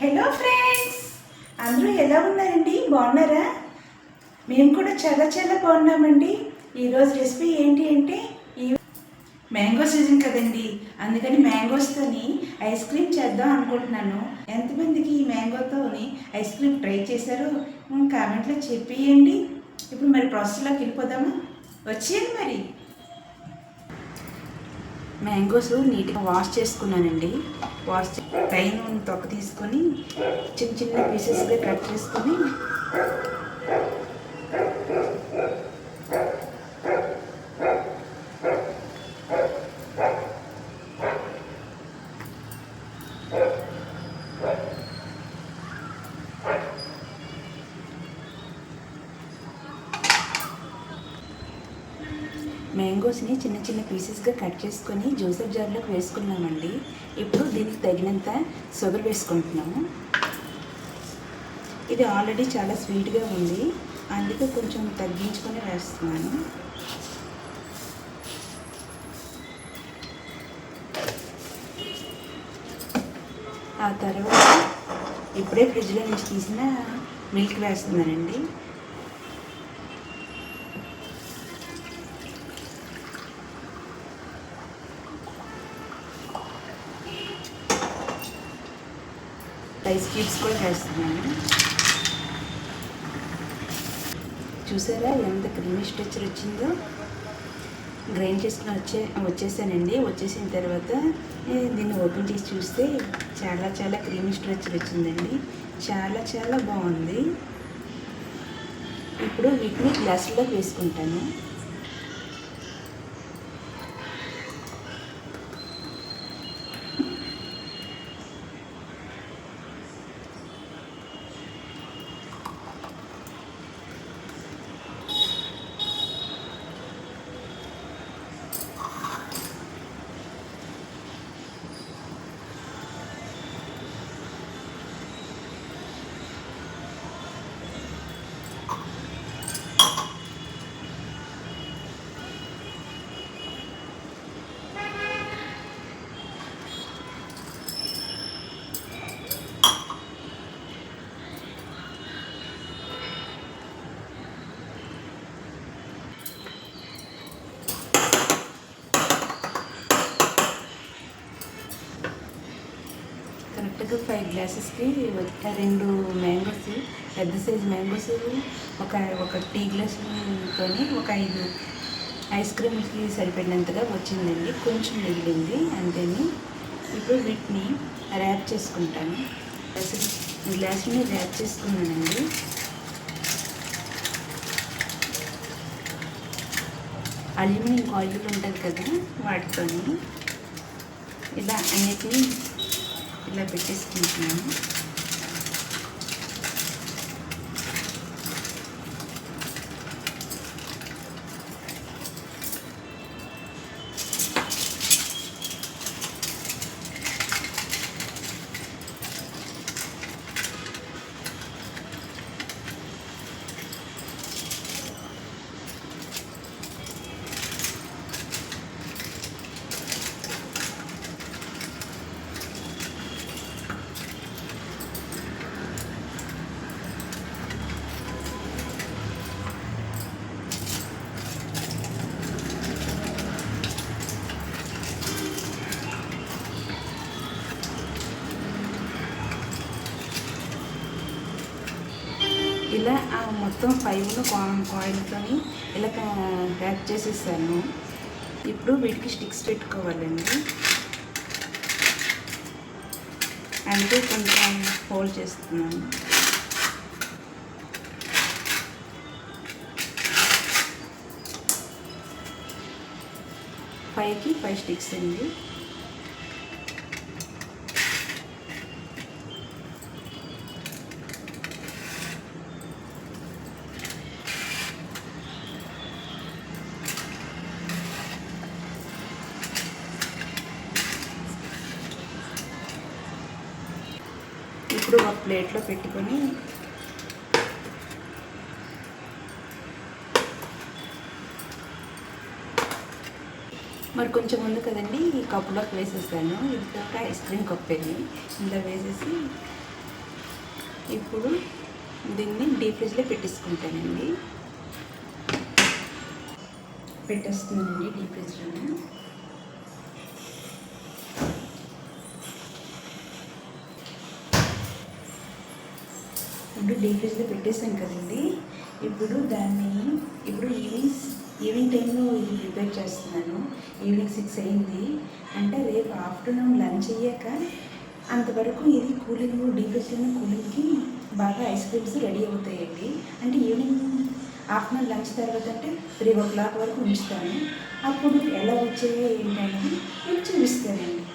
Hello friends అందరూ ఎలా ఉన్నారండి? బాగున్నారా? మేము కూడా చాలా చాలా బాగున్నామండి. ఈరోజు రెసిపీ ఏంటి అంటే ఈ మ్యాంగో సీజన్ కదండి. అందుకని మ్యాంగోస్తోని ఐస్ క్రీమ్ చేద్దాం అనుకుంటున్నాను. ఎంతమందికి ఈ మ్యాంగోతోని ఐస్ క్రీమ్ ట్రై చేశారో కామెంట్లో చెప్పేయండి. ఇప్పుడు మరి ప్రాసెస్లోకి వెళ్ళిపోదామా? వచ్చేయండి మరి. మ్యాంగోస్ నీట్గా వాష్ చేసుకున్నానండి. వాష్ చే- పైన తొక్క తీసుకొని చిన్న చిన్న పీసెస్గా కట్ చేసుకొని మ్యాంగోస్ని చిన్న చిన్న పీసెస్గా కట్ చేసుకొని జ్యూసర్ జార్లోకి వేసుకున్నామండి. ఇప్పుడు దీనికి తగినంత షుగర్ వేసుకుంటున్నాము. ఇది ఆల్రెడీ చాలా స్వీట్గా ఉంది. అందుకే కొంచెం తగ్గించుకొని వేస్తున్నాను. ఆ తర్వాత ఇప్పుడే ఫ్రిడ్జ్లో నుంచి తీసిన మిల్క్ వేస్తున్నానండి. రైస్ క్యూబ్స్ కూడా వేస్తున్నాను చూసారా ఎంత క్రీమీ స్ట్రక్చర్ వచ్చిందో? గ్రైండ్ చేసుకుని వచ్చే వచ్చేసానండి. వచ్చేసిన తర్వాత దీన్ని ఓపెన్ చేసి చూస్తే చాలా చాలా క్రీమీ స్ట్రక్చర్ వచ్చిందండి. చాలా చాలా బాగుంది. ఇప్పుడు వీటిని గ్లాసులోకి వేసుకుంటాను కరెక్ట్గా ఫైవ్ గ్లాసెస్కి ఒక రెండు మ్యాంగోస్ పెద్ద సైజ్ మ్యాంగోస్ ఒక ఒక టీ గ్లాసుతో ఒక ఐదు ఐస్ క్రీమ్కి సరిపడినంతగా వచ్చిందండి. కొంచెం మిగిలింది. అంతేని ఇప్పుడు వీటిని ర్యాప్ చేసుకుంటాను. గ్లాసుని ర్యాప్ చేసుకున్నానండి. అల్యూమినియం ఆయిల్ ఉంటుంది కదా వాటితోని. ఇలా అన్నిటినీ ఇలా పెట్టేసుకుంటున్నాను. ఇలా ఆ మొత్తం ఫైవ్ కాయిల్తో ఇలా ప్యాక్ చేసేసాను. ఇప్పుడు వీటికి స్టిక్స్ పెట్టుకోవాలండి. అందుకే కొంచెం హోల్డ్ చేస్తున్నాను. ఫైవ్కి ఫైవ్ స్టిక్స్ అండి. ఇప్పుడు ఒక ప్లేట్లో పెట్టుకొని మరి కొంచెం ఉంది కదండి ఈ కప్లోకి వేసేసాను. ఇది ఒక ఐస్ క్రీమ్ కప్ ఇది ఇందులో వేసేసి ఇప్పుడు దీన్ని డీప్ ఫ్రిడ్జ్లో పెట్టేసుకుంటానండి. పెట్టేస్తున్నానండి డీప్ ఫ్రిడ్జ్లోనే. ఇప్పుడు డీప్ ఫ్రిడ్జ్లో పెట్టేసాం కదండి. ఇప్పుడు దాన్ని ఇప్పుడు ఈవినింగ్ ఈవినింగ్ టైంలో ఇది ప్రిపేర్ చేస్తున్నాను. ఈవినింగ్ సిక్స్ అయింది. అంటే రేపు ఆఫ్టర్నూన్ లంచ్ అయ్యాక అంతవరకు ఇది కూలింగ్ డీ ఫ్రిడ్జ్లో కూలింగ్కి బాగా ఐస్ క్రీమ్స్ రెడీ అవుతాయండి. అంటే ఈవినింగ్ ఆఫ్టర్నూన్ లంచ్ తర్వాత అంటే త్రీ ఓ క్లాక్ వరకు ఉంచుతాను. అప్పుడు ఎలా వచ్చాయో ఏంటనేది మీకు చూపిస్తానండి.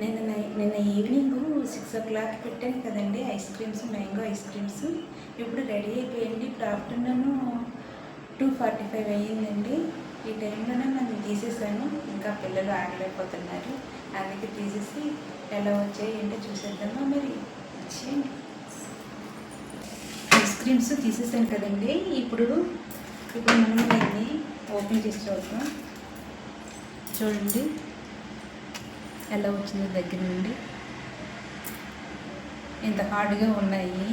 నేను నిన్న ఈవినింగ్ సిక్స్ ఓ క్లాక్ పెట్టాను కదండి ice creams mango ice creams. ఇప్పుడు రెడీ అయిపోయింది. ఇప్పుడు ఆఫ్టర్నూన్ టూ ఫార్టీ ఫైవ్ అయ్యిందండి. ఈ టైంలోనే మనం తీసేసాను ఇంకా పిల్లలు ఆడలేకపోతున్నారు అందుకే తీసేసి ఎలా వచ్చాయి ఏంటో చూసేద్దామా మరి? వచ్చేయండి. ఐస్ క్రీమ్స్ తీసేసాను కదండి. ఇప్పుడు ఇప్పుడు మనం దీన్ని ఓపెన్ చేసి చూద్దాం. చూడండి. ఎలా వచ్చింది దగ్గర నుండి? ఇంత హార్డ్గా ఉన్నాయి.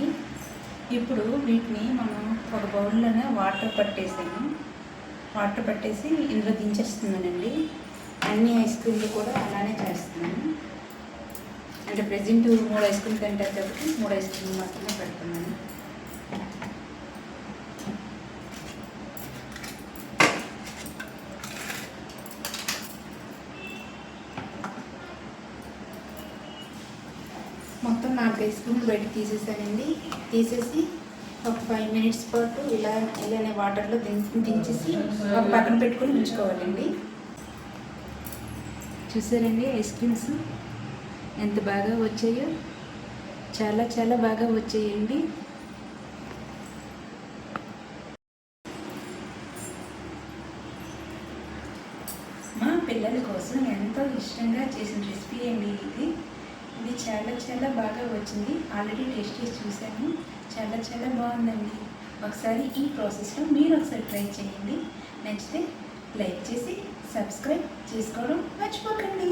ఇప్పుడు వీటిని మనం ఒక బౌల్లోనే వాటర్ పట్టేసాము వాటర్ పట్టేసి ఇందులో దించేస్తున్నానండి. అన్ని ఐస్ క్రీమ్లు కూడా అలానే చేస్తున్నాను. అంటే ప్రజెంట్ మూడు ఐస్ క్రీమ్ తింటారు కాబట్టి మూడు ఐస్ క్రీమ్ మాత్రమే పెడుతున్నాను. మొత్తం నాలుగు బయట తీసేసానండి. తీసేసి ఒక ఫైవ్ మినిట్స్ పాటు ఇలా ఇలానే వాటర్లో దించి దించేసి ఒక పక్కన పెట్టుకొని ఉంచుకోవాలండి. చూసారండి ఐస్ క్రీమ్స్ ఎంత బాగా వచ్చాయో? చాలా చాలా బాగా వచ్చాయండి. మా పిల్లల కోసం ఎంతో ఇష్టంగా చేసిన రెసిపీ అండి ఇది. ఇది చాలా చాలా బాగా వచ్చింది. ఆల్రెడీ టేస్ట్ చేసి చూశాను. చాలా చాలా బాగుందండి. ఒకసారి ఈ ప్రాసెస్లో మీరు ఒకసారి ట్రై చేయండి. నచ్చితే లైక్ చేసి సబ్స్క్రైబ్ చేసుకోవడం మర్చిపోకండి.